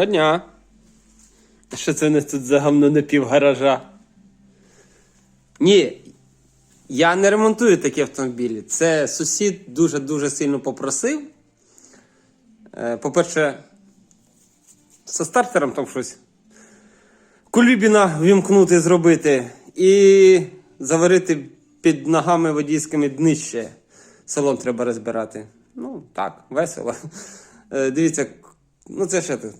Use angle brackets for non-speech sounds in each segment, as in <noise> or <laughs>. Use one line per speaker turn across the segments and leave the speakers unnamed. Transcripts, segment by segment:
Доброго дня. Що це нас тут за гамно на пів гаража? Ні, я не ремонтую такі автомобілі. Це сусід дуже-дуже сильно попросив. Е, По-перше, зі стартером там щось. Кулібіна вімкнути зробити і заварити під ногами водійськими днище. Салон треба розбирати. Ну, так, весело. Е, Дивіться, ну це що тут?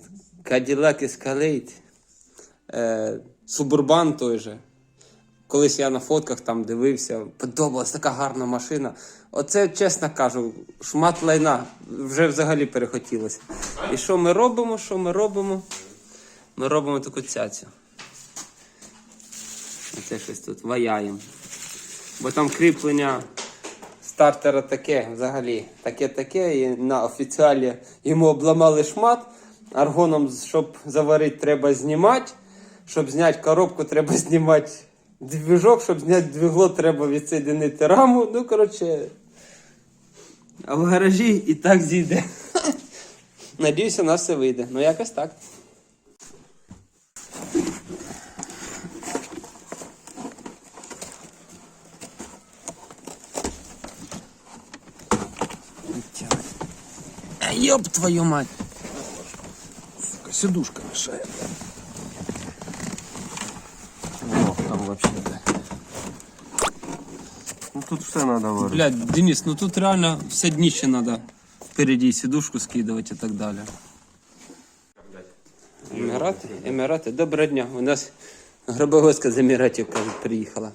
Cadillac Escalade. Е, Субурбан той же. Колись я на фотках там дивився, подобалась така гарна машина. Оце, чесно кажу, шмат лайна вже взагалі перехотілося. І що ми робимо? Що ми робимо? Ми робимо таку цяцю. Оце щось тут ваяємо. Бо там кріплення стартера таке взагалі. Таке-таке. І на офіціалі йому обламали шмат. Аргоном, щоб заварити, треба знімати. Щоб зняти коробку, треба знімати двіжок, щоб зняти двігло, треба відсоединити раму. Ну, коротше. А в гаражі і так зійде. <laughs> Надіюся, у нас все вийде. Ну, якось так. Ёб твою мать.
Сидушка мешает. О, там вообще, да. Ну тут все надо варить.
Блядь, Денис, ну тут реально все днище надо впереди сидушку скидывать и так далее. Емірати? Емірати, доброго дня. У нас гробовозка з Еміратів, кажуть, приїхала.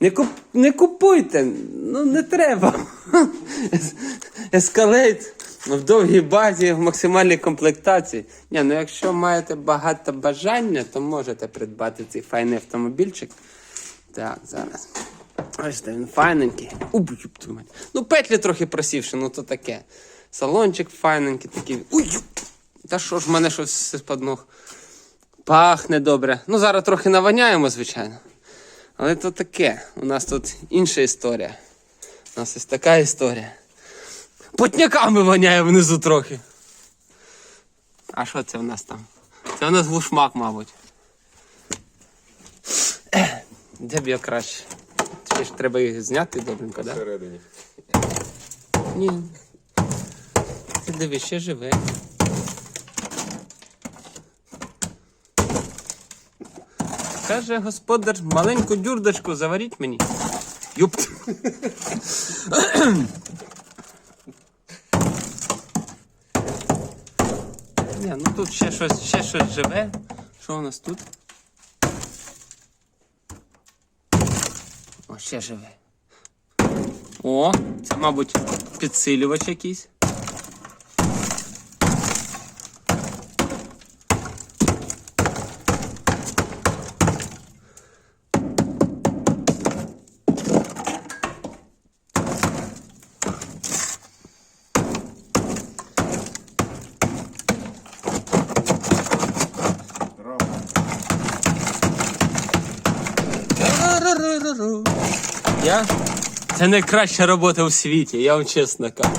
Не, куп... не купуйте, ну не треба. <laughs> Ескалейт в довгій базі, в максимальній комплектації. Ні, ну якщо маєте багато бажання, то можете придбати цей файний автомобільчик. Так, зараз. Бачите, він файненький. Уб. Ну, петлі трохи просівши, ну то таке. Салончик файненький такий. Уй! Та що ж в мене щось з-під ног? Пахне добре. Ну, зараз трохи наваняємо, звичайно. Але то таке. У нас тут інша історія. У нас ось така історія. Потняками воняє внизу трохи. А що це в нас там? Це у нас глушмак, мабуть. Де б я краще? Ще ж треба їх зняти добренько, так? Да?
Всередині.
Ні. Ти диви, ще живе. Каже господар, маленьку дюрдочку заваріть мені. Юпт. Ні, ну тут ще щось, ще щось живе. Що у нас тут? О, ще живе. О, це, мабуть, підсилювач якийсь. Ру-ру-ру-ру-ру. Я? Це найкраща робота у світі, я вам чесно кажу.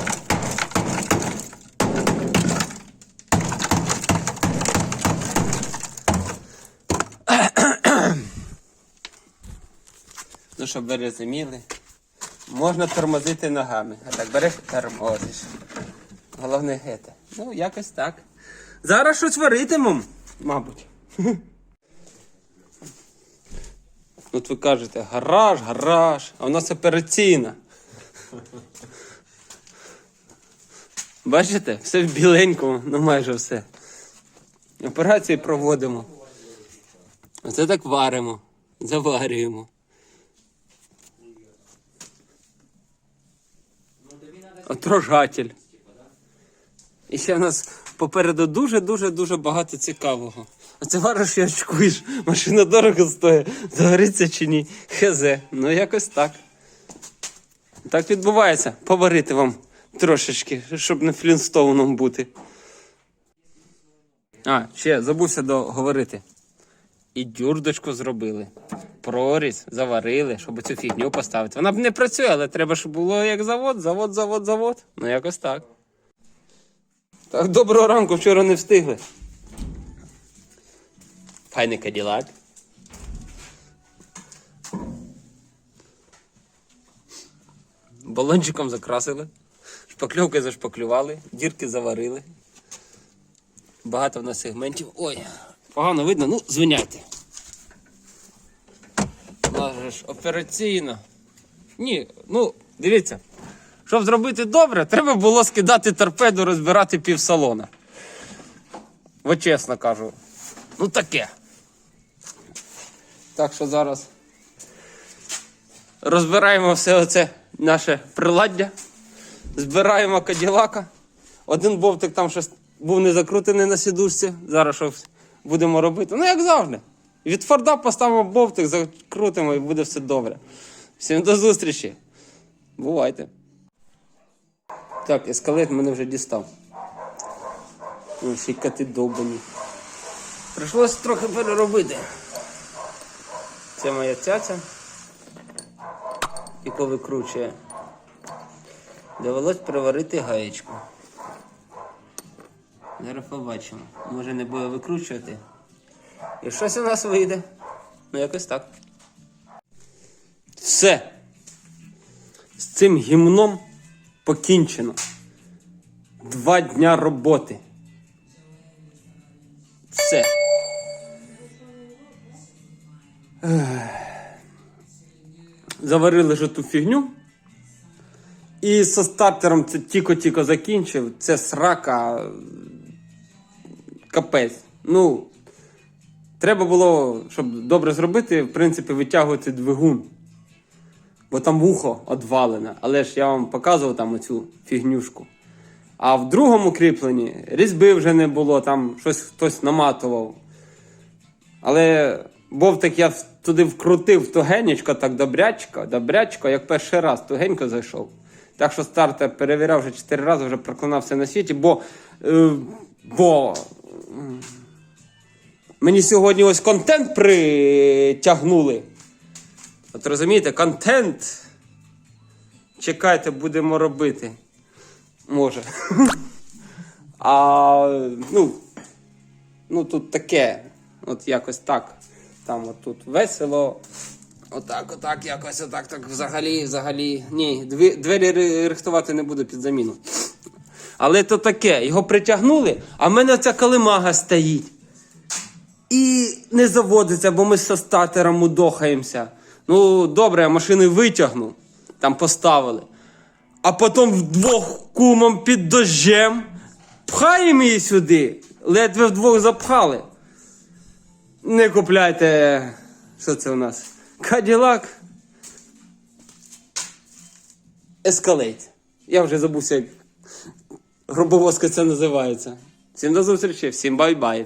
Ну, щоб ви розуміли, можна тормозити ногами. А так береш тормозиш. Головне гете. Ну, якось так. Зараз щось варитимем, мабуть. От ви кажете, гараж, гараж, а у нас операційна. Бачите, все в біленькому, ну майже все. Операції проводимо. Оце так варимо, заварюємо. Отрожатель. І ще в нас попереду дуже-дуже дуже багато цікавого. А це вариш і очкуєш. Машина дорого стоїть. Загориться чи ні? Хезе. Ну якось так. Так відбувається. Поварити вам трошечки, щоб не флінстоуном бути. А, ще забувся договорити. І дюрдочку зробили. Проріз заварили, щоб цю фігню поставити. Вона б не працює, але треба, щоб було як завод, завод, завод, завод. Ну якось так. Так, доброго ранку, вчора не встигли. Файний каділак. Балончиком закрасили, шпакльовки зашпаклювали, дірки заварили. Багато в нас сегментів. Ой, погано видно, ну звиняйте. Ж операційно. Ні, ну, дивіться. Щоб зробити добре, треба було скидати торпеду, розбирати півсалона. От чесно кажу. Ну таке. Так що зараз розбираємо все оце наше приладдя, збираємо каділака. Один бовтик там щось був не закрутений на сідушці. Зараз щось будемо робити. Ну, як завжди. Від Форда поставимо бовтик, закрутимо і буде все добре. Всім до зустрічі. Бувайте. Так, ескалет мене вже дістав. Ще й коти довбані. Прийшлося трохи переробити. Це моя цяця, яку викручує. Довелось приварити гаєчку. Зараз побачимо. Може не буде викручувати. І щось у нас вийде. Ну якось так. Все. З цим гімном покінчено. Два дня роботи. Все. Заварили вже ту фігню. І зі стартером це тільки-тільки закінчив. Це срака. Капець. Ну, треба було, щоб добре зробити, в принципі, витягувати двигун. Бо там вухо одвалене. Але ж я вам показував там оцю фігнюшку. А в другому кріпленні різьби вже не було, там щось хтось наматував. Але бовтик я туди вкрутив тугенечко, так добрячко, добрячко, як перший раз тугенько зайшов. Так що стартер перевіряв вже 4 рази, вже проклинався на світі, бо. Е, бо мені сьогодні ось контент притягнули. От розумієте, контент. Чекайте, будемо робити. Може. <laughs> А ну, ну тут таке. От якось так. Там от тут весело. Отак, отак, якось отак, так взагалі, взагалі. Ні, двері ри- рихтувати не буду під заміну. Але то таке, його притягнули, а в мене ця калимага стоїть. І не заводиться, бо ми з статером мудохаємося. Ну, добре, я машини витягну, там поставили. А потім вдвох кумом під дощем пхаємо її сюди. Ледве вдвох запхали. Не купляйте. Що це у нас? Каділак. Ескалейт. Я вже забувся, як грубовозка це називається. Всім до зустрічі, всім бай-бай.